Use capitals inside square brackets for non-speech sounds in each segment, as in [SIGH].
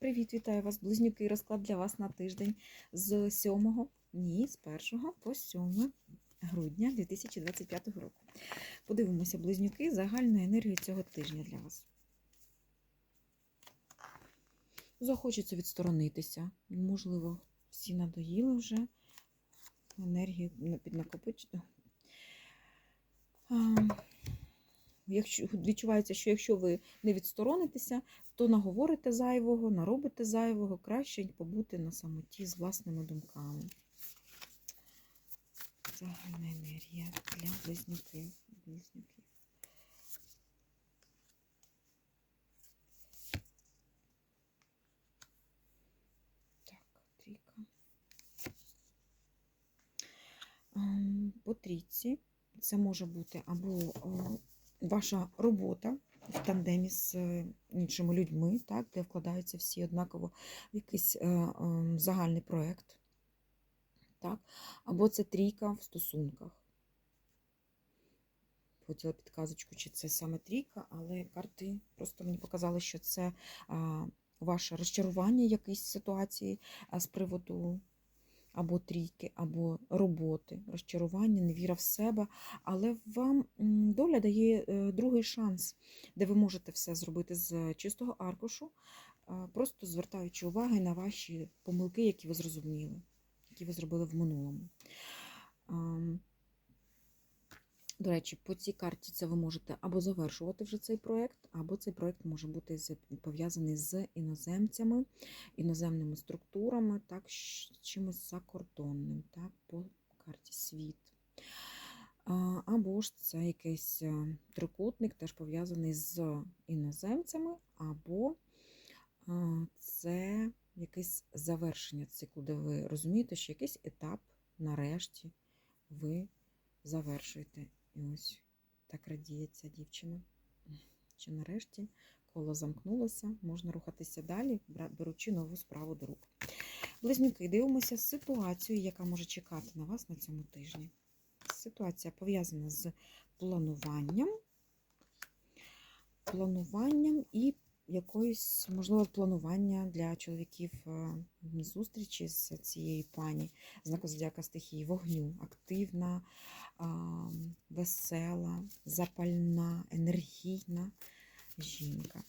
Привіт, вітаю вас, близнюки. Розклад для вас на тиждень з 7, ні, з 1 по 7 грудня 2025 року. Подивимося, близнюки, загальну енергію цього тижня для вас. Захочеться відсторонитися. Можливо, всі надоїли вже енергію піднакопичити. Якщо відчувається, що якщо ви не відсторонитеся, то наговорите зайвого, наробите зайвого, краще побути на самоті з власними думками. Загальна енергія для близнюків. близнюків. Ем, По трійці це може бути або о, ваша робота в тандемі з е, іншими людьми, так, де вкладаються всі однаково в якийсь е, е, загальний проєкт. Так? Або це трійка в стосунках. Хотіла підказочку, чи це саме трійка, але карти просто мені показали, що це ваше розчарування в якійсь ситуації з приводу або трійки, або роботи, розчарування, невіра в себе. Але вам доля дає е, другий шанс, де ви можете все зробити з чистого аркушу, просто звертаючи уваги на ваші помилки, які ви зрозуміли, які ви зробили в минулому. До речі, по цій карті це ви можете або завершувати вже цей проєкт, або цей проєкт може бути пов'язаний з іноземцями, іноземними структурами, так, чимось закордонним, так, по карті світ. Або ж це якийсь е, трикутник, теж пов'язаний з іноземцями, або це якесь завершення циклу, де ви розумієте, що якийсь етап нарешті ви завершуєте. І ось так радіє ця дівчина. Що нарешті коло замкнулося, можна рухатися далі, беручи нову справу до рук. Близнюки, дивимося ситуацію, яка може чекати на вас на цьому тижні. Ситуація пов'язана з плануванням, плануванням і якоюсь, можливо, планування для чоловіків е, зустрічі з цією пані, знаку зодіака стихії вогню, активна, весела, запальна, енергійна жінка.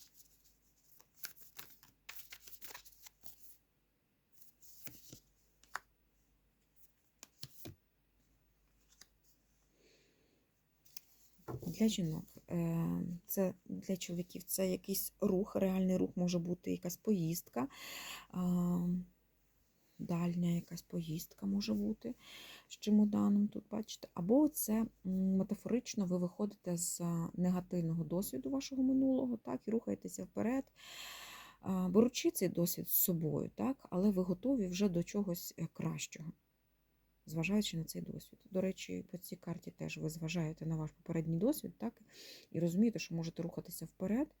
Для жінок е, це для чоловіків це якийсь рух, реальний рух може бути якась поїздка, дальня якась поїздка може бути з чемоданом, тут бачите. Або це метафорично ви виходите з негативного досвіду вашого минулого, так, і рухаєтеся вперед, а, беручи цей досвід з собою, так, але ви готові вже до чогось е, кращого зважаючи на цей досвід. До речі, по цій карті теж ви зважаєте на ваш попередній досвід, так? І розумієте, що можете рухатися вперед,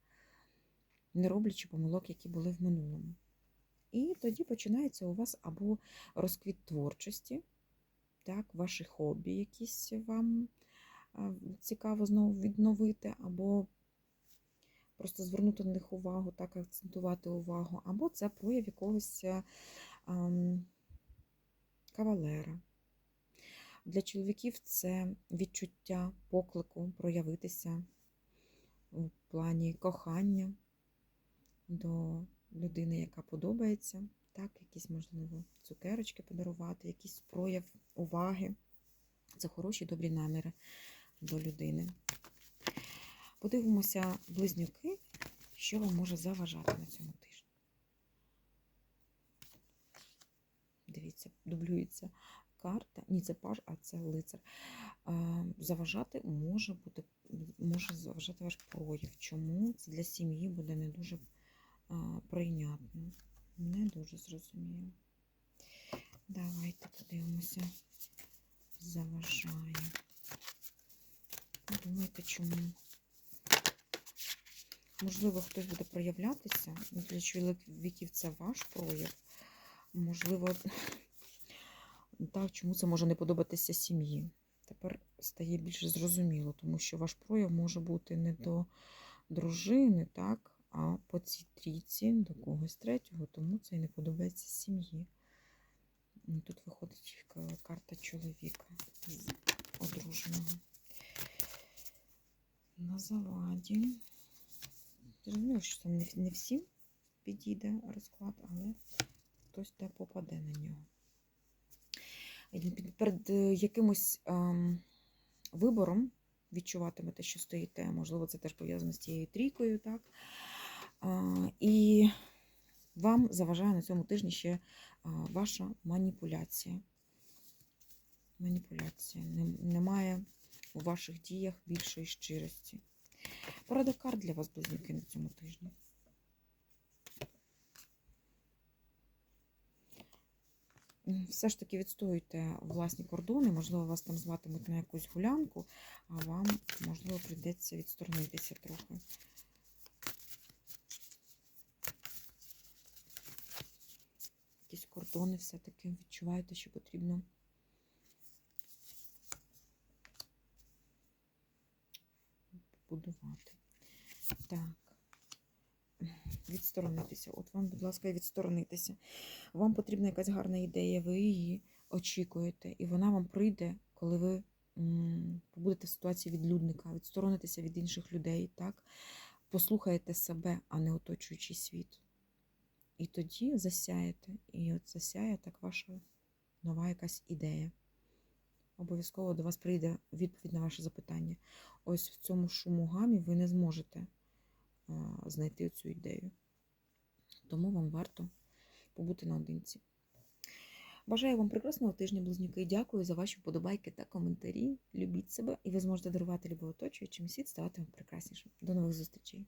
не роблячи помилок, які були в минулому. І тоді починається у вас або розквіт творчості, так, ваші хобі, якісь вам цікаво знову відновити, або просто звернути на них увагу, так, акцентувати увагу, або це прояв якогось ам, кавалера. Для чоловіків це відчуття поклику проявитися у плані кохання до людини, яка подобається. Так, якісь, можливо, цукерочки подарувати, якийсь прояв уваги. Це хороші добрі наміри до людини. Подивимося, близнюки, що вам може заважати на цьому тижні. Дивіться, дублюється карта, ні, це паж, а це лицар. Заважати може бути, може заважати ваш прояв. Чому це для сім'ї буде не дуже прийнятно? Не дуже зрозуміло. Давайте подивимося. Заважає. Думаєте, чому? Можливо, хтось буде проявлятися. Для чоловіків це ваш прояв. Можливо, [LAUGHS] так, чому це може не подобатися сім'ї. Тепер стає більш зрозуміло, тому що ваш прояв може бути не до дружини, так, а по цій трійці до когось третього, тому це і не подобається сім'ї. Ну, Тут виходить карта чоловіка одруженого. На заваді. Зрозуміло, що там не, всім підійде розклад, але хтось де попаде на нього. Перед е, якимось ем, вибором відчуватимете, що стоїте. Можливо, це теж пов'язано з цією трійкою, так? І вам заважає на цьому тижні ще ваша маніпуляція. Маніпуляція. Немає у ваших діях більшої щирості. Порада карт для вас, близнюки, на цьому тижні. Все ж таки відстоюйте власні кордони, можливо, вас там зватимуть на якусь гулянку, а вам, можливо, прийдеться відсторонитися трохи. Якісь кордони все-таки відчуваєте, що потрібно будувати. Так. Відсторонитися. От вам, будь ласка, відсторонитися. Вам потрібна якась гарна ідея, ви її очікуєте, і вона вам прийде, коли ви побудете в ситуації відлюдника, відсторонитеся від інших людей, так? Послухаєте себе, а не оточуючий світ. І тоді засяєте. І от засяє так ваша нова якась ідея. Обов'язково до вас прийде відповідь на ваше запитання. Ось в цьому шуму гамі ви не зможете знайти цю ідею. Тому вам варто побути наодинці. Бажаю вам прекрасного тижня, близнюки. Дякую за ваші вподобайки та коментарі. Любіть себе, і ви зможете дарувати любов оточуючим. Світ ставатиме прекраснішим. До нових зустрічей!